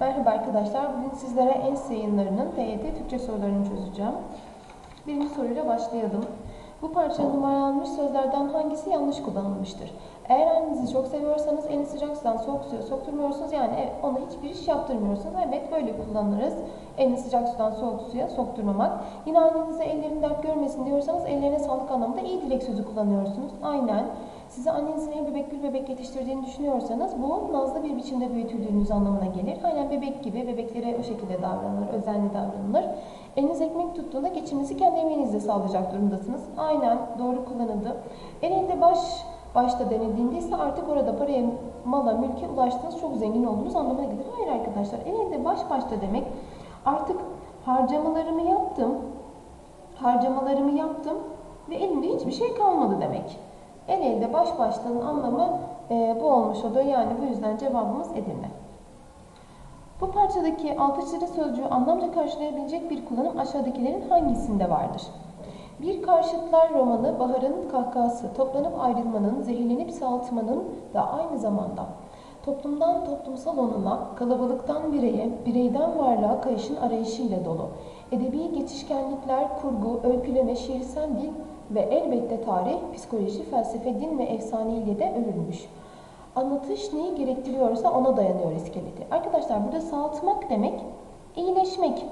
Merhaba arkadaşlar. Bugün sizlere ENS yayınlarının TYT Türkçe sorularını çözeceğim. Birinci soruyla başlayalım. Bu parçada numaralanmış sözlerden hangisi yanlış kullanılmıştır? Eğer annenizi çok seviyorsanız elini sıcak sudan soğuk suya sokturmuyorsunuz. Yani evet, ona hiçbir iş yaptırmıyorsunuz. Evet böyle kullanırız. Elini sıcak sudan soğuk suya sokturmamak. Yine annenize ellerin dert görmesin diyorsanız ellerine sağlık anlamında iyi dilek sözü kullanıyorsunuz. Aynen. Size annenizin el bebek gül bebek yetiştirdiğini düşünüyorsanız bu nazlı bir biçimde büyütüldüğünüz anlamına gelir. Aynen bebek gibi bebeklere o şekilde davranılır, özenli davranılır. Eliniz ekmek tuttuğunda geçiminizi kendi emeğinizle sağlayacak durumdasınız. Aynen doğru kullanıldı. El elde baş başta denildiğinde ise artık orada paraya, mala, mülke ulaştığınız çok zengin olduğunuz anlamına gelir. Hayır arkadaşlar el elde baş başta demek artık harcamalarımı yaptım, harcamalarımı yaptım ve elimde hiçbir şey kalmadı demek. El elde baş başlığın anlamı e, bu olmuş oluyor. Yani bu yüzden cevabımız Edirne. Bu parçadaki altı çizili sözcüğü anlamca karşılayabilecek bir kullanım aşağıdakilerin hangisinde vardır? Bir karşıtlar romanı Bahar'ın kahkahası, toplanıp ayrılmanın, zehirlenip sağaltmanın da aynı zamanda toplumdan toplumsal onuna, kalabalıktan bireye, bireyden varlığa kayışın arayışıyla dolu. Edebi geçişkenlikler, kurgu, öyküleme, şiirsel dil ve elbette tarih, psikoloji, felsefe, din ve efsane ile de örülmüş. Anlatış neyi gerektiriyorsa ona dayanıyor iskeleti. Arkadaşlar burada sağaltmak demek iyileşmek.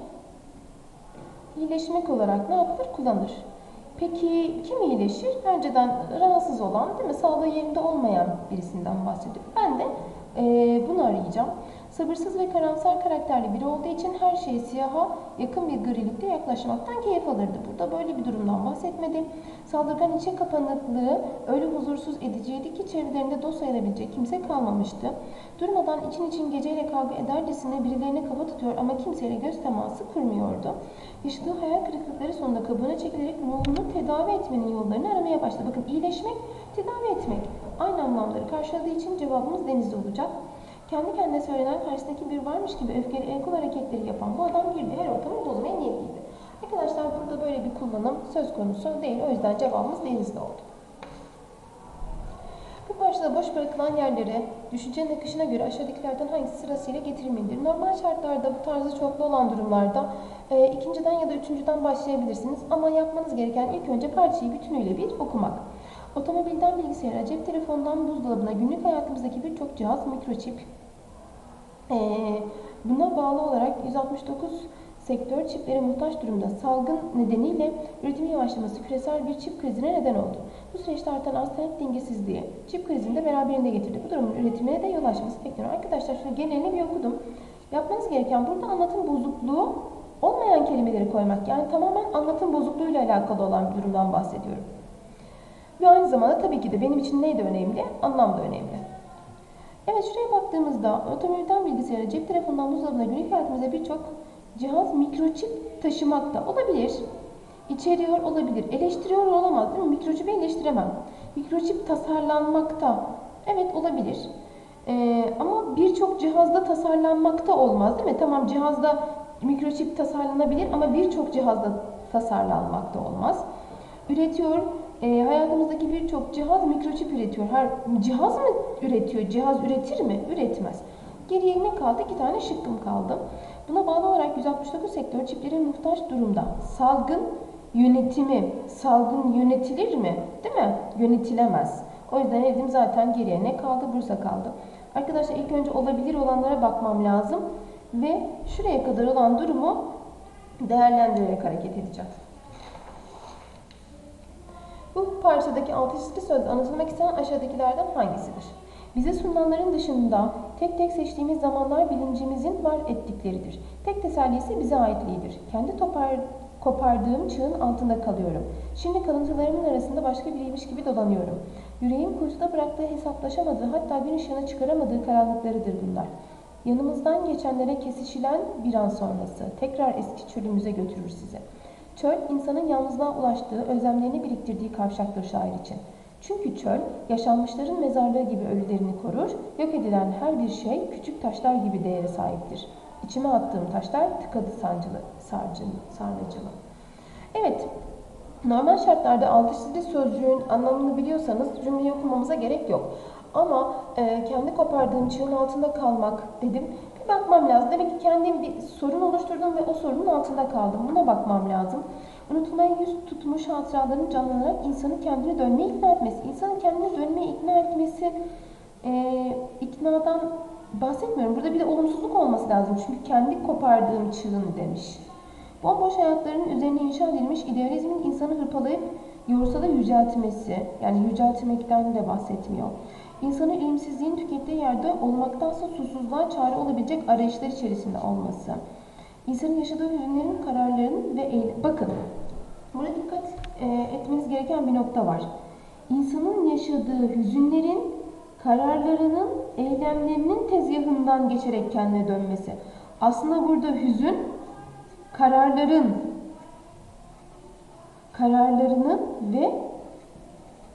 İyileşmek olarak ne yapılır? Kullanılır. Peki kim iyileşir? Önceden rahatsız olan, değil mi? Sağlığı yerinde olmayan birisinden bahsediyorum. Ben de e, bunu arayacağım. Sabırsız ve karamsar karakterli biri olduğu için her şeye siyaha yakın bir grilikte yaklaşmaktan keyif alırdı. Burada böyle bir durumdan bahsetmedim. Saldırgan içe kapanıklığı öyle huzursuz ediciydi ki çevrelerinde dost sayılabilecek kimse kalmamıştı. Durmadan için için geceyle kavga edercesine birilerine kafa tutuyor ama kimseyle göz teması kurmuyordu. Yaşadığı hayal kırıklıkları sonunda kabuğuna çekilerek ruhunu tedavi etmenin yollarını aramaya başladı. Bakın iyileşmek, tedavi etmek. Aynı anlamları karşıladığı için cevabımız denizli olacak. Kendi kendine söylenen karşısındaki bir varmış gibi öfkeli el kol hareketleri yapan bu adam girdi her ortamı bozmaya niyetliydi. Arkadaşlar burada böyle bir kullanım söz konusu değil. O yüzden cevabımız denizli oldu. Bu parçada boş bırakılan yerlere düşüncenin akışına göre aşağıdakilerden hangisi sırasıyla getirilmelidir? Normal şartlarda bu tarzı çoklu olan durumlarda e, ikinciden ya da üçüncüden başlayabilirsiniz. Ama yapmanız gereken ilk önce parçayı bütünüyle bir okumak. Otomobilden bilgisayara, cep telefonundan buzdolabına, günlük hayatımızdaki birçok cihaz mikroçip. Ee, buna bağlı olarak 169 sektör çiplere muhtaç durumda. Salgın nedeniyle üretimin yavaşlaması küresel bir çip krizine neden oldu. Bu süreçte artan talep dengesizliği çip krizini de beraberinde getirdi. Bu durumun üretimine de yol açması bekleniyor. Arkadaşlar şöyle genelini bir okudum. Yapmanız gereken burada anlatım bozukluğu olmayan kelimeleri koymak. Yani tamamen anlatım bozukluğuyla alakalı olan bir durumdan bahsediyorum. Ve aynı zamanda tabii ki de benim için neydi önemli? Anlam da önemli. Evet şuraya baktığımızda otomobilden bilgisayara, cep telefonundan buzdolabına günlük hayatımızda birçok cihaz mikroçip taşımakta olabilir. İçeriyor olabilir. Eleştiriyor olamaz değil mi? Mikroçipi eleştiremem. Mikroçip tasarlanmakta. Evet olabilir. Ee, ama birçok cihazda tasarlanmakta olmaz değil mi? Tamam cihazda mikroçip tasarlanabilir ama birçok cihazda tasarlanmakta olmaz. Üretiyor, e, hayatımızdaki birçok cihaz mikroçip üretiyor. Her cihaz mı üretiyor? Cihaz üretir mi? Üretmez. Geriye ne kaldı? İki tane şıkkım kaldı. Buna bağlı olarak 169 sektör çiplerin muhtaç durumda. Salgın yönetimi, salgın yönetilir mi? Değil mi? Yönetilemez. O yüzden elim zaten geriye ne kaldı? Bursa kaldı. Arkadaşlar ilk önce olabilir olanlara bakmam lazım. Ve şuraya kadar olan durumu değerlendirerek hareket edeceğiz. Bu parçadaki altı çizili söz anlatılmak istenen aşağıdakilerden hangisidir? Bize sunulanların dışında tek tek seçtiğimiz zamanlar bilincimizin var ettikleridir. Tek teselli ise bize aitliğidir. Kendi topar, kopardığım çığın altında kalıyorum. Şimdi kalıntılarımın arasında başka biriymiş gibi dolanıyorum. Yüreğim kuytuda bıraktığı hesaplaşamadığı hatta bir ışığını çıkaramadığı karanlıklarıdır bunlar. Yanımızdan geçenlere kesişilen bir an sonrası tekrar eski çölümüze götürür sizi. Çöl, insanın yalnızlığa ulaştığı, özlemlerini biriktirdiği kavşaktır şair için. Çünkü çöl, yaşanmışların mezarlığı gibi ölülerini korur, yok edilen her bir şey küçük taşlar gibi değere sahiptir. İçime attığım taşlar tıkadı sancılı, sarcılı, sarnıcılı. Evet, normal şartlarda altı çizili sözcüğün anlamını biliyorsanız cümleyi okumamıza gerek yok. Ama e, kendi kopardığım çığın altında kalmak dedim. Bakmam lazım. Demek ki kendim bir sorun oluşturdum ve o sorunun altında kaldım. Buna bakmam lazım. Unutulmaya yüz tutmuş hatıraların canlanarak insanı kendine dönmeye ikna etmesi. İnsanın kendine dönmeye ikna etmesi e, iknadan bahsetmiyorum. Burada bir de olumsuzluk olması lazım. Çünkü kendi kopardığım çığın demiş. Bomboş hayatların üzerine inşa edilmiş idealizmin insanı hırpalayıp yorsa da yüceltmesi, yani yüceltmekten de bahsetmiyor. İnsanı ilimsizliğin tükettiği yerde olmaktansa susuzluğa çare olabilecek arayışlar içerisinde olması. İnsanın yaşadığı hüzünlerin, kararlarının ve eyle... Bakın, burada dikkat e, etmeniz gereken bir nokta var. İnsanın yaşadığı hüzünlerin, kararlarının, eylemlerinin tezgahından geçerek kendine dönmesi. Aslında burada hüzün, kararların, kararlarının ve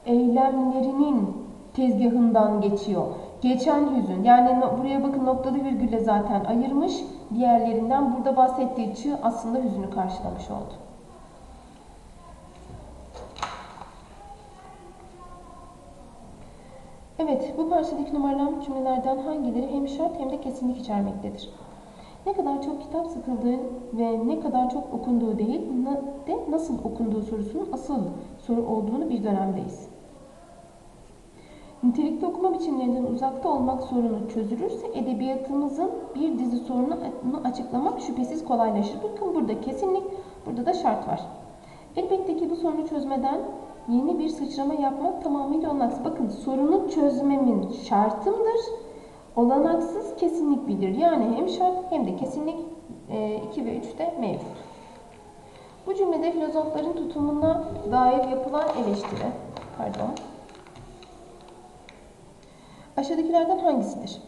eylemlerinin tezgahından geçiyor. Geçen hüzün. Yani buraya bakın noktalı virgülle zaten ayırmış. Diğerlerinden burada bahsettiği çığ aslında hüzünü karşılamış oldu. Evet, bu parçadaki numaralanmış cümlelerden hangileri hem şart hem de kesinlik içermektedir? Ne kadar çok kitap sıkıldığı ve ne kadar çok okunduğu değil, de nasıl okunduğu sorusunun asıl soru olduğunu bir dönemdeyiz. Nitelikli okuma biçimlerinden uzakta olmak sorunu çözülürse edebiyatımızın bir dizi sorunu açıklamak şüphesiz kolaylaşır. Bakın burada kesinlik, burada da şart var. Elbette ki bu sorunu çözmeden yeni bir sıçrama yapmak tamamıyla olmaz. Bakın sorunu çözmemin şartımdır. Olanaksız kesinlik bilir. Yani hem şart hem de kesinlik 2 e, ve 3'te mevcut. Bu cümlede filozofların tutumuna dair yapılan eleştiri, pardon, Aşağıdakilerden hangisidir?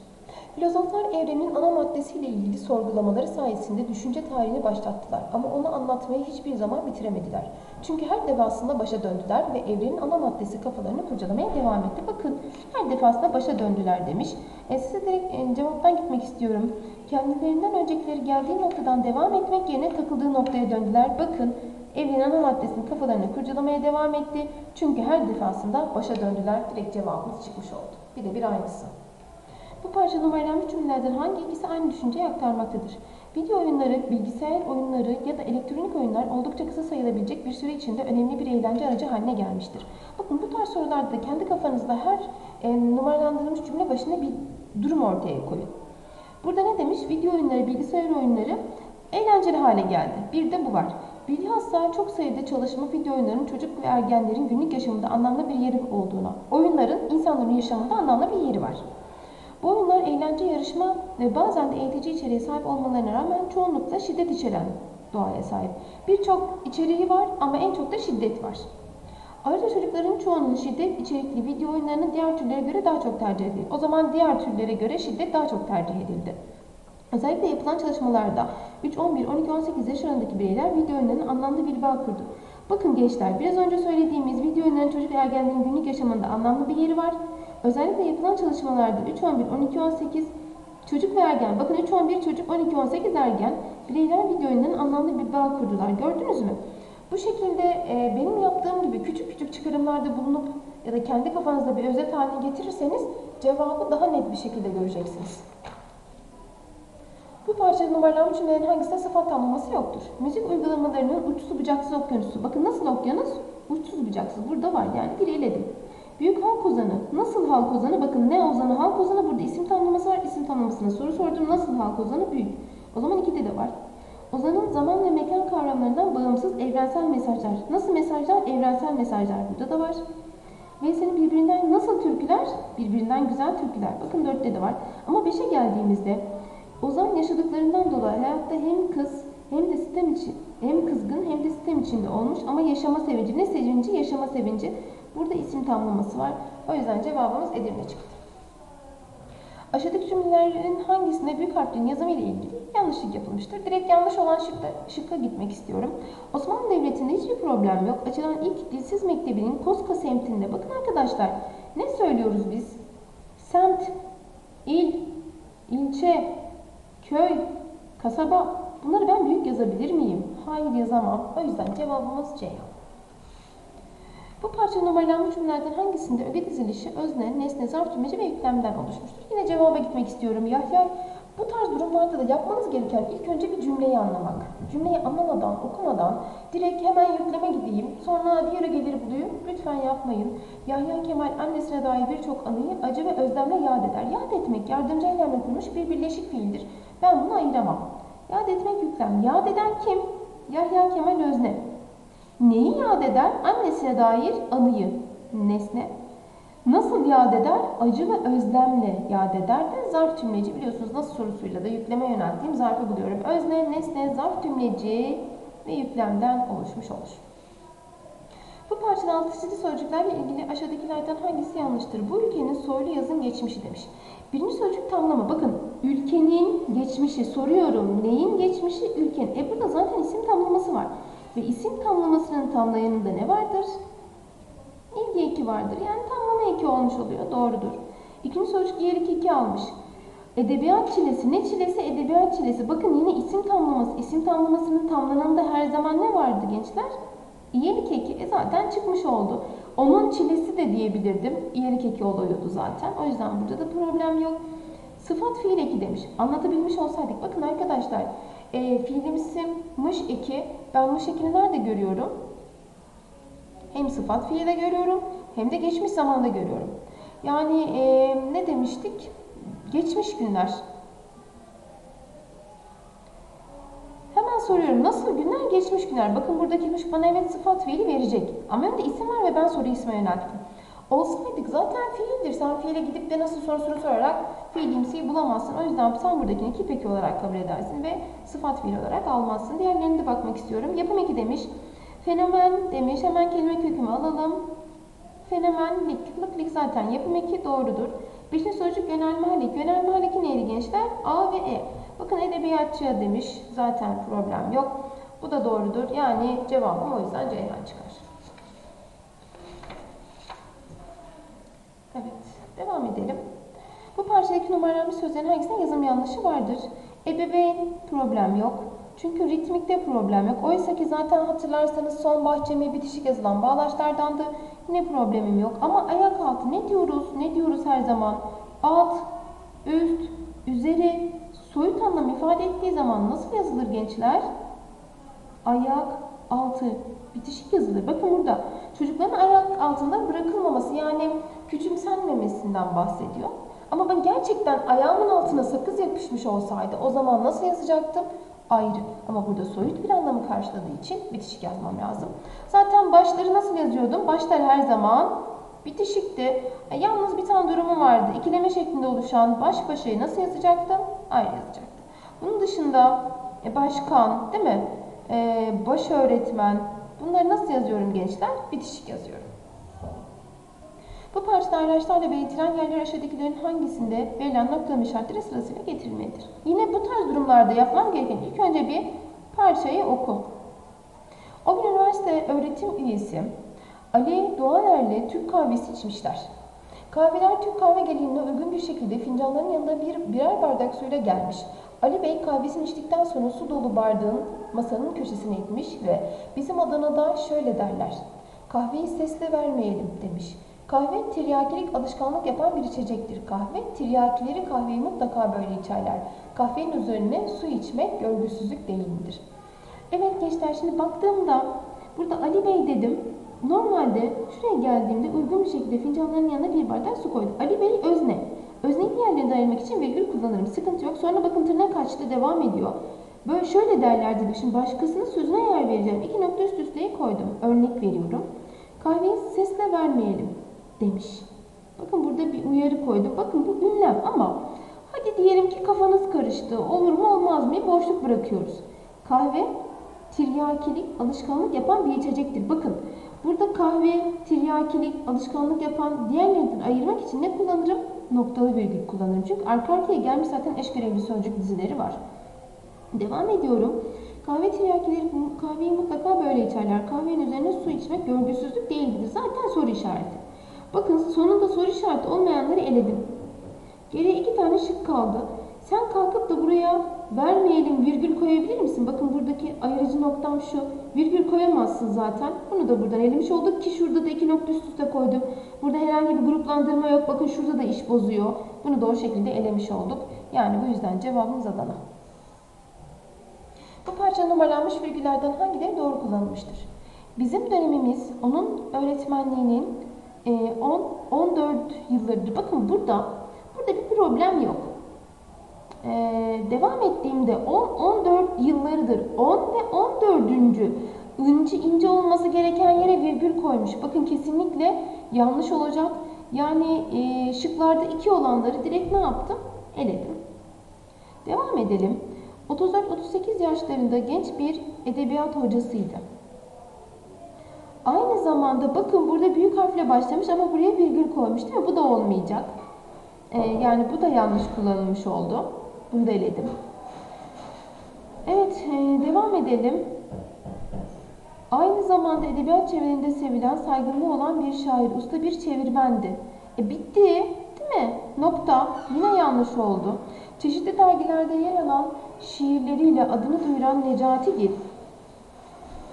Filozoflar evrenin ana maddesiyle ilgili sorgulamaları sayesinde düşünce tarihini başlattılar ama onu anlatmayı hiçbir zaman bitiremediler. Çünkü her defasında başa döndüler ve evrenin ana maddesi kafalarını kurcalamaya devam etti. Bakın her defasında başa döndüler demiş. E, size direkt e, cevaptan gitmek istiyorum. Kendilerinden öncekileri geldiği noktadan devam etmek yerine takıldığı noktaya döndüler. Bakın evrenin ana maddesinin kafalarını kurcalamaya devam etti. Çünkü her defasında başa döndüler. Direkt cevabımız çıkmış oldu. Bir de bir aynısı. Bu parça numaralanmış cümlelerden hangi ikisi aynı düşünceyi aktarmaktadır? Video oyunları, bilgisayar oyunları ya da elektronik oyunlar oldukça kısa sayılabilecek bir süre içinde önemli bir eğlence aracı haline gelmiştir. Bakın bu tarz sorularda da kendi kafanızda her e, numaralandırılmış cümle başına bir durum ortaya koyun. Burada ne demiş? Video oyunları, bilgisayar oyunları eğlenceli hale geldi. Bir de bu var. Bilhassa çok sayıda çalışma video oyunlarının çocuk ve ergenlerin günlük yaşamında anlamlı bir yeri olduğuna, oyunların insanların yaşamında anlamlı bir yeri var. Bu oyunlar eğlence, yarışma ve bazen de eğitici içeriğe sahip olmalarına rağmen çoğunlukla şiddet içeren doğaya sahip. Birçok içeriği var ama en çok da şiddet var. Ayrıca çocukların çoğunun şiddet içerikli video oyunlarını diğer türlere göre daha çok tercih edildi. O zaman diğer türlere göre şiddet daha çok tercih edildi. Özellikle yapılan çalışmalarda 3, 11, 12, 18 yaş arasındaki bireyler video oyunlarının anlamlı bir bağ kurdu. Bakın gençler, biraz önce söylediğimiz video oyunlarının çocuk ve ergenlerin günlük yaşamında anlamlı bir yeri var. Özellikle yapılan çalışmalarda 3, 11, 12, 18 çocuk ve ergen, bakın 3, 11 çocuk, 12, 18 ergen bireyler video oyunlarının anlamlı bir bağ kurdular. Gördünüz mü? Bu şekilde e, benim yaptığım gibi küçük küçük çıkarımlarda bulunup ya da kendi kafanızda bir özet haline getirirseniz cevabı daha net bir şekilde göreceksiniz. Bu parçada numaralanmış cümlelerin hangisinde sıfat tamlaması yoktur? Müzik uygulamalarının uçsuz bucaksız okyanusu. Bakın nasıl okyanus? Uçsuz bucaksız. Burada var yani bir eledim. Büyük halk ozanı. Nasıl halk ozanı? Bakın ne ozanı halk ozanı burada isim tamlaması var. İsim tamlamasına soru sordum. Nasıl halk ozanı? Büyük. O zaman ikide de var. Ozanın zaman ve mekan kavramlarından bağımsız evrensel mesajlar. Nasıl mesajlar? Evrensel mesajlar burada da var. Ve senin birbirinden nasıl türküler? Birbirinden güzel türküler. Bakın dörtte de var. Ama beşe geldiğimizde Ozan yaşadıklarından dolayı hayatta hem kız hem de sistem için hem kızgın hem de sistem içinde olmuş ama yaşama sevinci. Ne sevinci? Yaşama sevinci. Burada isim tamlaması var. O yüzden cevabımız Edirne çıktı. Aşağıdaki cümlelerin hangisinde büyük harflerin yazımı ile ilgili yanlışlık yapılmıştır? Direkt yanlış olan şıkta, şıkka gitmek istiyorum. Osmanlı Devleti'nde hiçbir problem yok. Açılan ilk dilsiz mektebinin Koska semtinde. Bakın arkadaşlar ne söylüyoruz biz? Semt, il, ilçe, köy, kasaba bunları ben büyük yazabilir miyim? Hayır yazamam. O yüzden cevabımız C. Bu parça numaralanmış cümlelerden hangisinde öge dizilişi özne, nesne, zarf tümleci ve yüklemden oluşmuştur? Yine cevaba gitmek istiyorum. Yahya bu tarz durumlarda da yapmanız gereken ilk önce bir cümleyi anlamak. Cümleyi anlamadan, okumadan direkt hemen yükleme gideyim, sonra diğer ögeleri bulayım. Lütfen yapmayın. Yahya Kemal annesine dair birçok anıyı acı ve özlemle yad eder. Yad etmek yardımcı eylemle kurmuş bir birleşik fiildir. Ben bunu ayıramam. Yad etmek yüklem. Yad eden kim? Yahya Kemal Özne. Neyi yad eder? Annesine dair anıyı. Nesne. Nasıl yad eder? Acı ve özlemle yad eder de zarf tümleci biliyorsunuz nasıl sorusuyla da yükleme yönelttiğim zarfı buluyorum. Özne, nesne, zarf tümleci ve yüklemden oluşmuş olur. Bu parçada altı çizili sözcüklerle ilgili aşağıdakilerden hangisi yanlıştır? Bu ülkenin soylu yazın geçmişi demiş. Birinci sözcük tamlama. Bakın ülkenin geçmişi soruyorum. Neyin geçmişi? Ülkenin. E burada zaten isim tamlaması var. Ve isim tamlamasının tamlayanında ne vardır? İlgi eki vardır. Yani tamlama eki olmuş oluyor. Doğrudur. İkinci yer eki eki almış. Edebiyat çilesi. Ne çilesi? Edebiyat çilesi. Bakın yine isim tamlaması. İsim tamlamasının tamlananında her zaman ne vardı gençler? İyelik eki e zaten çıkmış oldu. Onun çilesi de diyebilirdim. İyelik eki oluyordu zaten. O yüzden burada da problem yok. Sıfat fiil eki demiş. Anlatabilmiş olsaydık. Bakın arkadaşlar e, fiilimsi mış eki. Ben mış ekini nerede görüyorum? Hem sıfat fiilde görüyorum hem de geçmiş zamanda görüyorum. Yani e, ne demiştik? Geçmiş günler. Hemen soruyorum. Nasıl günler? Geçmiş günler. Bakın buradaki mış bana evet sıfat fiili verecek. Ama önde isim var ve ben soruyu isme yönelttim. Olsaydık zaten fiildir. Sen fiile gidip de nasıl sorusunu sorarak fiilimsiyi bulamazsın. O yüzden sen buradakini kip eki olarak kabul edersin ve sıfat fiil olarak almazsın. Diğerlerine de bakmak istiyorum. Yapım eki demiş. Fenomen demiş. Hemen kelime kökümü alalım. Fenomenlik, lıklık zaten yapım eki doğrudur. Beşinci sözcük yönelme halik. Yönelme haliki neydi gençler? A ve E. Bakın edebiyatçıya demiş. Zaten problem yok. Bu da doğrudur. Yani cevabım o yüzden Ceyhan çıkar. Evet. Devam edelim. Bu parçadaki numaralanmış sözlerin hangisinde yazım yanlışı vardır? Ebeveyn problem yok. Çünkü ritmikte problem yok. Oysa ki zaten hatırlarsanız son bahçeme bitişik yazılan bağlaçlardandı. Yine problemim yok. Ama ayak altı ne diyoruz? Ne diyoruz her zaman? Alt, üst, üzeri, soyut anlam ifade ettiği zaman nasıl yazılır gençler? Ayak altı bitişik yazılır. Bakın burada çocukların ayak altında bırakılmaması yani küçümsenmemesinden bahsediyor. Ama ben gerçekten ayağımın altına sakız yapışmış olsaydı o zaman nasıl yazacaktım? Ayrı. Ama burada soyut bir anlamı karşıladığı için bitişik yazmam lazım. Zaten başları nasıl yazıyordum? Başlar her zaman bitişikti. E, yalnız bir tane durumum vardı. İkileme şeklinde oluşan baş başayı nasıl yazacaktım? Ayrı yazacaktım. Bunun dışında e, başkan değil mi? E, baş öğretmen. Bunları nasıl yazıyorum gençler? Bitişik yazıyorum. Bu parçada araçlarla belirtilen yerler aşağıdakilerin hangisinde verilen noktalama işaretleri sırasıyla getirilmelidir? Yine bu tarz durumlarda yapmam gereken ilk önce bir parçayı oku. O gün üniversite öğretim üyesi Ali Doğaner'le Türk kahvesi içmişler. Kahveler Türk kahve geleneğine uygun bir şekilde fincanların yanında bir birer bardak suyla gelmiş. Ali Bey kahvesini içtikten sonra su dolu bardağın masanın köşesine itmiş ve bizim Adana'da şöyle derler. Kahveyi sesle vermeyelim demiş. Kahve tiryakilik alışkanlık yapan bir içecektir. Kahve tiryakileri kahveyi mutlaka böyle içerler. Kahvenin üzerine su içmek görgüsüzlük değil midir? Evet gençler şimdi baktığımda burada Ali Bey dedim. Normalde şuraya geldiğimde uygun bir şekilde fincanların yanına bir bardak su koydum. Ali Bey özne. Özneyi diğerlerine ayırmak için virgül kullanırım. Sıkıntı yok. Sonra bakın tırnak kaçtı devam ediyor. Böyle şöyle derler dedim. Şimdi başkasının sözüne yer vereceğim. İki nokta üst üsteyi koydum. Örnek veriyorum. Kahveyi sesle vermeyelim demiş. Bakın burada bir uyarı koydum. Bakın bu ünlem ama hadi diyelim ki kafanız karıştı. Olur mu olmaz mı? Boşluk bırakıyoruz. Kahve tiryakilik alışkanlık yapan bir içecektir. Bakın burada kahve tiryakilik alışkanlık yapan diğerlerinden ayırmak için ne kullanırım? Noktalı virgül kullanırım. Çünkü arka arkaya gelmiş zaten eş görevli sözcük dizileri var. Devam ediyorum. Kahve tiryakileri kahveyi mutlaka böyle içerler. Kahvenin üzerine su içmek görgüsüzlük değildir. Zaten soru işareti. Bakın sonunda soru işareti olmayanları eledim. Geriye iki tane şık kaldı. Sen kalkıp da buraya vermeyelim virgül koyabilir misin? Bakın buradaki ayırıcı noktam şu. Virgül koyamazsın zaten. Bunu da buradan elemiş olduk ki şurada da iki nokta üst üste koydum. Burada herhangi bir gruplandırma yok. Bakın şurada da iş bozuyor. Bunu da o şekilde elemiş olduk. Yani bu yüzden cevabımız Adana. Bu parça numaralanmış virgüllerden hangileri doğru kullanılmıştır? Bizim dönemimiz onun öğretmenliğinin 10 14 yıllarıdır. Bakın burada burada bir problem yok. E, devam ettiğimde 10 14 yıllarıdır. 10 ve 14. ince ince olması gereken yere virgül koymuş. Bakın kesinlikle yanlış olacak. Yani e, şıklarda 2 olanları direkt ne yaptım? Eledim. Devam edelim. 34-38 yaşlarında genç bir edebiyat hocasıydı. Aynı zamanda bakın burada büyük harfle başlamış ama buraya virgül koymuş değil mi? Bu da olmayacak. Ee, yani bu da yanlış kullanılmış oldu. Bunu da eledim. Evet, e, devam edelim. Aynı zamanda edebiyat çevrelerinde sevilen, saygınlığı olan bir şair, usta bir çevirmendi. E bitti, değil mi? Nokta. Yine yanlış oldu. Çeşitli dergilerde yer alan şiirleriyle adını duyuran Necati Gil,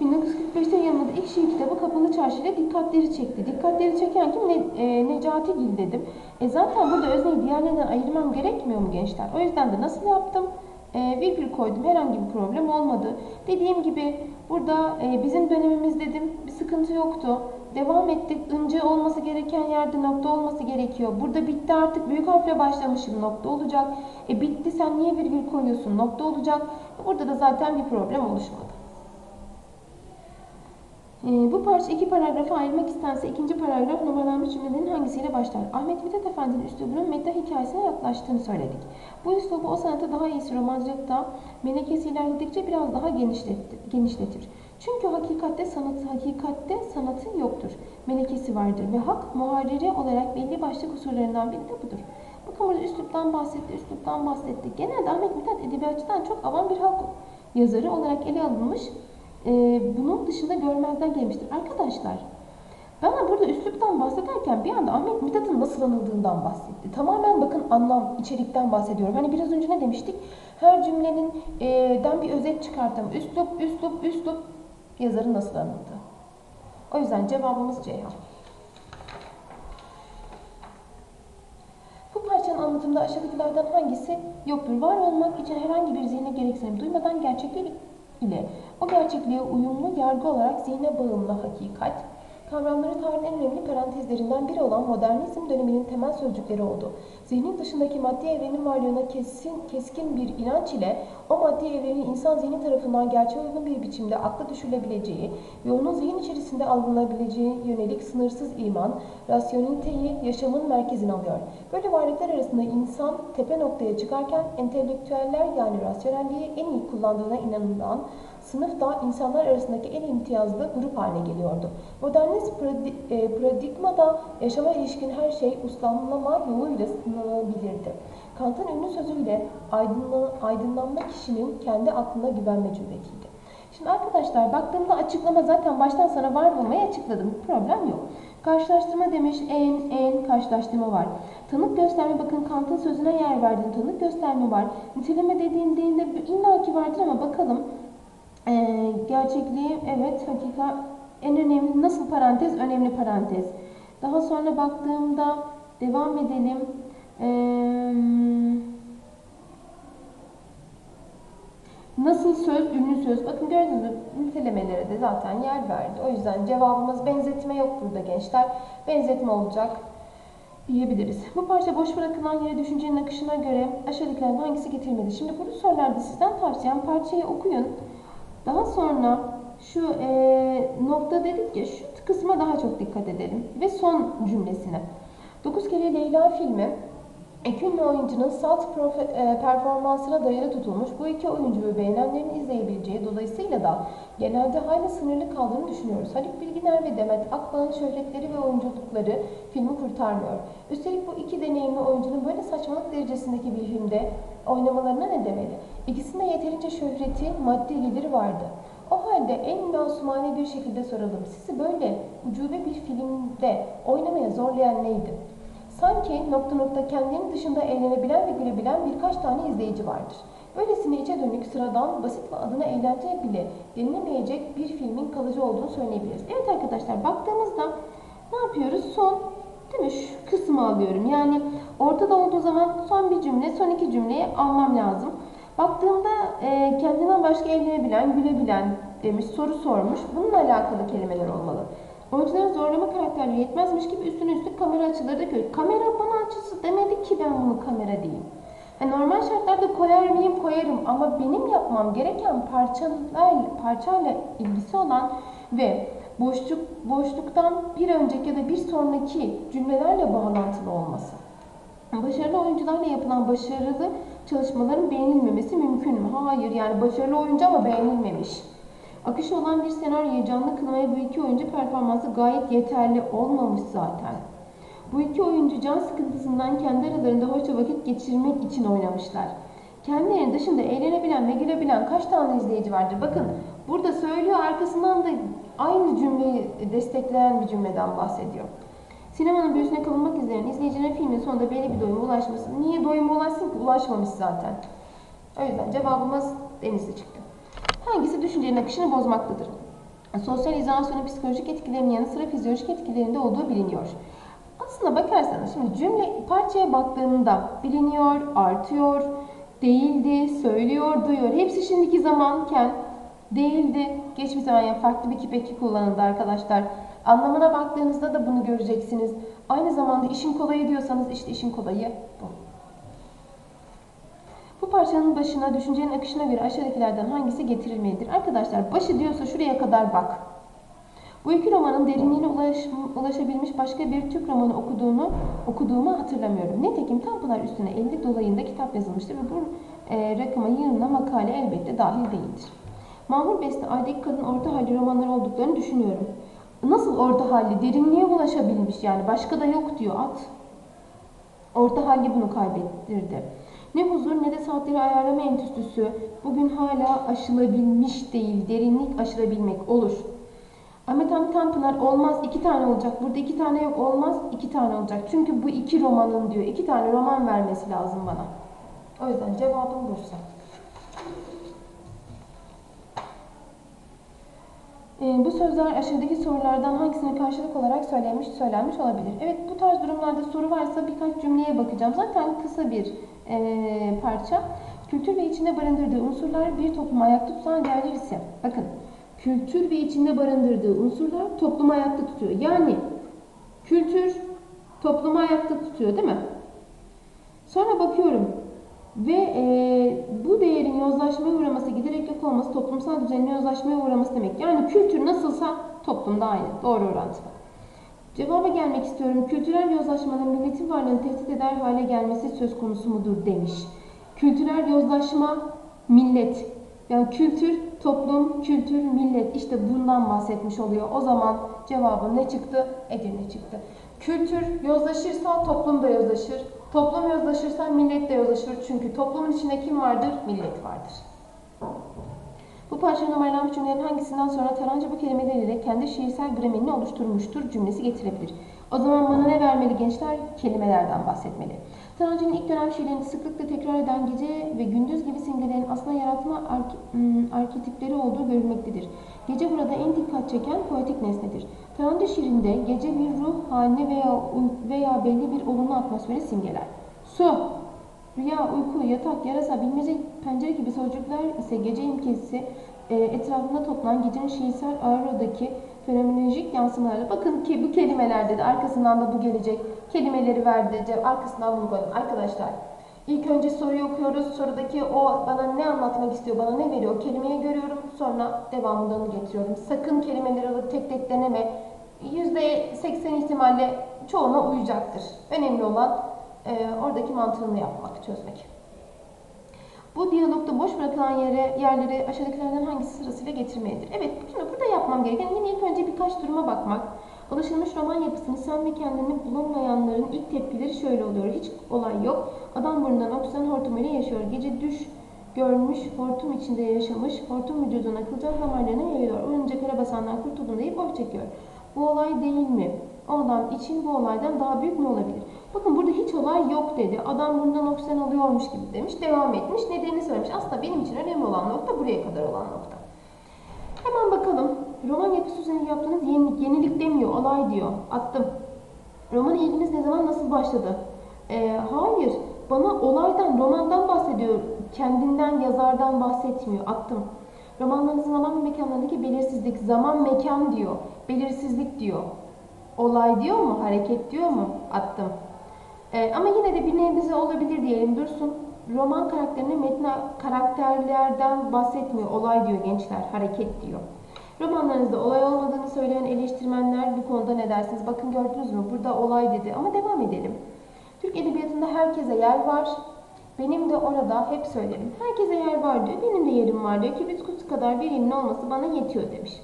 1945'te yayınladığı ilk şiir kitabı Kapalı Çarşı ile dikkatleri çekti. Dikkatleri çeken kim? Ne, e, Necati Gil dedim. E zaten burada özneyi diğerlerinden ayırmam gerekmiyor mu gençler? O yüzden de nasıl yaptım? E, virgül koydum. Herhangi bir problem olmadı. Dediğim gibi burada e, bizim dönemimiz dedim. Bir sıkıntı yoktu. Devam ettik. Ince olması gereken yerde nokta olması gerekiyor. Burada bitti artık. Büyük harfle başlamışım. Nokta olacak. E bitti sen niye virgül koyuyorsun? Nokta olacak. Burada da zaten bir problem oluşmadı. Ee, bu parça iki paragrafa ayırmak istense ikinci paragraf numaralanmış cümlelerin hangisiyle başlar? Ahmet Mithat Efendi'nin üslubunun medya hikayesine yaklaştığını söyledik. Bu üslubu o sanata daha iyisi romancılıkta melekesi ilerledikçe biraz daha genişletir. Çünkü hakikatte sanatı hakikatte sanatı yoktur. Melekesi vardır ve hak muharriri olarak belli başlı kusurlarından biri de budur. Bakın burada üsluptan bahsetti, üsluptan bahsetti. Genelde Ahmet Mithat edebiyatçıdan çok avam bir halk yazarı olarak ele alınmış e, bunun dışında görmezden gelmiştir. Arkadaşlar bana burada üsluptan bahsederken bir anda Ahmet Mithat'ın nasıl anıldığından bahsetti. Tamamen bakın anlam, içerikten bahsediyorum. Hani biraz önce ne demiştik? Her cümlenin e, den bir özet çıkarttım. Üslup, üslup, üslup yazarın nasıl anıldığı. O yüzden cevabımız Ceyhan. Bu parçanın anlatımında aşağıdakilerden hangisi yoktur? Var olmak için herhangi bir zihne gereksinim duymadan gerçekleri ile. O gerçekliğe uyumlu yargı olarak zihne bağımlı hakikat, kavramları tarihin en önemli parantezlerinden biri olan modernizm döneminin temel sözcükleri oldu. Zihnin dışındaki maddi evrenin varlığına kesin, keskin bir inanç ile o maddi evrenin insan zihni tarafından gerçeğe uygun bir biçimde akla düşürülebileceği ve onun zihin içerisinde algılanabileceği yönelik sınırsız iman, rasyoneliteyi yaşamın merkezine alıyor. Böyle varlıklar arasında insan tepe noktaya çıkarken entelektüeller yani rasyonelliği en iyi kullandığına inanılan sınıf da insanlar arasındaki en imtiyazlı grup haline geliyordu. Modernist e, paradigmada yaşama ilişkin her şey uslanma yoluyla sınanabilirdi. Kant'ın ünlü sözüyle aydınlan, aydınlanma kişinin kendi aklına güvenme cüretiydi. Şimdi arkadaşlar baktığımda açıklama zaten baştan sona var olmayı açıkladım. Problem yok. Karşılaştırma demiş en en karşılaştırma var. Tanık gösterme bakın Kant'ın sözüne yer verdiğin tanık gösterme var. Niteleme dediğinde illaki vardır ama bakalım ee, gerçekliği evet hakika en önemli nasıl parantez önemli parantez. Daha sonra baktığımda devam edelim. Ee, nasıl söz ünlü söz. Bakın gördünüz mü nitelemelere de zaten yer verdi. O yüzden cevabımız benzetme yok burada gençler. Benzetme olacak diyebiliriz. Bu parça boş bırakılan yere düşüncenin akışına göre aşağıdakilerden hangisi getirilmedi? Şimdi bu sorularda sizden tavsiyem parçayı okuyun. Daha sonra şu e, nokta dedik ya şu kısma daha çok dikkat edelim. Ve son cümlesine. 9 kere Leyla filmi ünlü oyuncunun salt e, performansına dayalı tutulmuş bu iki oyuncuyu beğenenlerin izleyebileceği dolayısıyla da genelde hala sınırlı kaldığını düşünüyoruz. Haluk Bilginer ve Demet Akbağ'ın şöhretleri ve oyunculukları filmi kurtarmıyor. Üstelik bu iki deneyimli oyuncunun böyle saçmalık derecesindeki bir filmde oynamalarına ne demeli? İkisinde yeterince şöhreti, maddi geliri vardı. O halde en masumane bir şekilde soralım. Sizi böyle ucube bir filmde oynamaya zorlayan neydi? Sanki nokta nokta kendinin dışında eğlenebilen ve gülebilen birkaç tane izleyici vardır. Böylesine içe dönük, sıradan, basit ve adına eğlence bile denilemeyecek bir filmin kalıcı olduğunu söyleyebiliriz. Evet arkadaşlar baktığımızda ne yapıyoruz? Son değil mi? Şu kısmı alıyorum. Yani ortada olduğu zaman son bir cümle, son iki cümleyi almam lazım. Baktığımda e, kendinden başka eğlenebilen, gülebilen demiş, soru sormuş. Bununla alakalı kelimeler olmalı. Oyuncuların zorlama karakterleri yetmezmiş gibi üstüne üstlük kamera açıları da görüyor. Kamera bana açısı demedi ki ben bunu kamera diyeyim. Yani normal şartlarda koyar mıyım koyarım ama benim yapmam gereken parçalar, parçayla ilgisi olan ve boşluk boşluktan bir önceki ya da bir sonraki cümlelerle bağlantılı olması. Başarılı oyuncularla yapılan başarılı çalışmaların beğenilmemesi mümkün mü? Hayır yani başarılı oyuncu ama beğenilmemiş. Akışı olan bir senaryoyu canlı kılmaya bu iki oyuncu performansı gayet yeterli olmamış zaten. Bu iki oyuncu can sıkıntısından kendi aralarında hoşça vakit geçirmek için oynamışlar. Kendilerinin dışında eğlenebilen ve gülebilen kaç tane izleyici vardır? Bakın burada söylüyor arkasından da aynı cümleyi destekleyen bir cümleden bahsediyor. Sinemanın büyüsüne kavunmak izleyen izleyicinin filmin sonunda belli bir doyuma ulaşması. Niye doyuma ulaşsın ki? Ulaşmamış zaten. O yüzden cevabımız denizli çıktı. Hangisi düşüncenin akışını bozmaktadır? Sosyal izolasyonun psikolojik etkilerinin yanı sıra fizyolojik etkilerinde olduğu biliniyor. Aslına bakarsanız şimdi cümle parçaya baktığında biliniyor, artıyor, değildi, söylüyor, duyuyor. Hepsi şimdiki zamanken değildi. Geçmiş zaman yani farklı bir kipeki kullanıldı arkadaşlar. Anlamına baktığınızda da bunu göreceksiniz. Aynı zamanda işin kolayı diyorsanız işte işin kolayı bu. Bu parçanın başına düşüncenin akışına göre aşağıdakilerden hangisi getirilmelidir? Arkadaşlar başı diyorsa şuraya kadar bak. Bu iki romanın derinliğine ulaş, ulaşabilmiş başka bir Türk romanı okuduğunu okuduğumu hatırlamıyorum. Nitekim Tanpınar üstüne 50 dolayında kitap yazılmıştır ve bu e, rakıma yığınla makale elbette dahil değildir. Mahmur Beste Aydaki Kadın orta halli romanları olduklarını düşünüyorum. Nasıl orta halli? Derinliğe ulaşabilmiş yani. Başka da yok diyor at. Orta halli bunu kaybettirdi. Ne huzur ne de saatleri ayarlama entüstüsü bugün hala aşılabilmiş değil. Derinlik aşılabilmek olur. Ahmet Hamit Tanpınar olmaz iki tane olacak. Burada iki tane yok olmaz iki tane olacak. Çünkü bu iki romanın diyor. iki tane roman vermesi lazım bana. O yüzden cevabım Bursa. Ee, bu sözler aşağıdaki sorulardan hangisine karşılık olarak söylenmiş, söylenmiş olabilir? Evet, bu tarz durumlarda soru varsa birkaç cümleye bakacağım. Zaten kısa bir e, parça. Kültür ve içinde barındırdığı unsurlar bir toplumu ayakta tutan değerler ise, bakın, kültür ve içinde barındırdığı unsurlar toplumu ayakta tutuyor. Yani kültür toplumu ayakta tutuyor değil mi? Sonra bakıyorum ve e, bu değerin yozlaşmaya uğraması, giderek yok olması, toplumsal düzenin yozlaşmaya uğraması demek. Yani kültür nasılsa toplumda aynı. Doğru orantılı. Cevaba gelmek istiyorum. Kültürel yozlaşmanın milletin varlığını tehdit eder hale gelmesi söz konusu mudur demiş. Kültürel yozlaşma millet. Yani kültür, toplum, kültür, millet. İşte bundan bahsetmiş oluyor. O zaman cevabı ne çıktı? Edirne çıktı. Kültür yozlaşırsa toplum da yozlaşır. Toplum yozlaşırsa millet de yozlaşır. Çünkü toplumun içinde kim vardır? Millet vardır. Bu parça numaralanmış cümlelerin hangisinden sonra Taranca bu kelimeleriyle kendi şiirsel gramerini oluşturmuştur cümlesi getirebilir. O zaman bana ne vermeli gençler? Kelimelerden bahsetmeli. Tarancı'nın ilk dönem şiirlerini sıklıkla tekrar eden gece ve gündüz gibi simgelerin aslında yaratma ark arketipleri olduğu görülmektedir. Gece burada en dikkat çeken poetik nesnedir. Tarancı şiirinde gece bir ruh haline veya veya belli bir olumlu atmosferi simgeler. Su, rüya, uyku, yatak, yarasa, bilmece, pencere gibi sözcükler ise gece imkesi e, etrafında toplanan gecenin şiirsel aerodaki fenomenolojik yansımaları. Bakın ki bu kelimelerde de arkasından da bu gelecek. Kelimeleri verdi, arkasından bunu koydum. Arkadaşlar ilk önce soruyu okuyoruz. Sorudaki o bana ne anlatmak istiyor, bana ne veriyor? Kelimeyi görüyorum. Sonra devamında onu getiriyorum. Sakın kelimeleri alıp tek tek deneme. %80 ihtimalle çoğuna uyacaktır. Önemli olan e, oradaki mantığını yapmak, çözmek. Bu diyalogda boş bırakılan yere, yerleri aşağıdakilerden hangisi sırasıyla getirmelidir? Evet, şimdi burada yapmam gereken yine ilk önce birkaç duruma bakmak. Alışılmış roman yapısını sen ve kendini bulamayanların ilk tepkileri şöyle oluyor. Hiç olay yok. Adam burnundan oksijen hortumuyla yaşıyor. Gece düş görmüş, hortum içinde yaşamış, hortum vücuduna kılcal damarlarına yayılıyor. Ölünce karabasandan kurtuldum deyip oh çekiyor. Bu olay değil mi? O adam için bu olaydan daha büyük ne olabilir? Bakın burada hiç olay yok dedi. Adam bundan oksijen alıyormuş gibi demiş. Devam etmiş. Nedenini söylemiş. Aslında benim için önemli olan nokta buraya kadar olan nokta. Hemen bakalım. Roman yapısı üzerine yaptığınız yenilik, yenilik demiyor, olay diyor. Attım. Roman ilginiz ne zaman, nasıl başladı? Ee, hayır, bana olaydan, romandan bahsediyor. Kendinden, yazardan bahsetmiyor. Attım. Romanlarınızın zaman ve mekanlarındaki belirsizlik, zaman mekan diyor. Belirsizlik diyor. Olay diyor mu, hareket diyor mu? Attım. Ee, ama yine de bir nebze olabilir diyelim dursun. Roman karakterine metne karakterlerden bahsetmiyor. Olay diyor gençler, hareket diyor. Romanlarınızda olay olmadığını söyleyen eleştirmenler bu konuda ne dersiniz? Bakın gördünüz mü? Burada olay dedi ama devam edelim. Türk edebiyatında herkese yer var. Benim de orada hep söylerim. Herkese yer var diyor. Benim de yerim var diyor. Kibrit kutusu kadar verimin olması bana yetiyor demiş.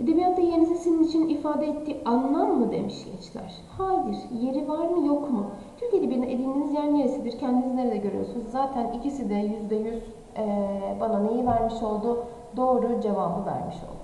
Edebiyatta yerinizi sizin için ifade ettiği anlam mı demiş gençler. Hayır. Yeri var mı yok mu? Türk edebiyatında edindiğiniz yer neresidir? Kendinizi nerede görüyorsunuz? Zaten ikisi de yüzde yüz eee, bana neyi vermiş oldu? Doğru cevabı vermiş oldu.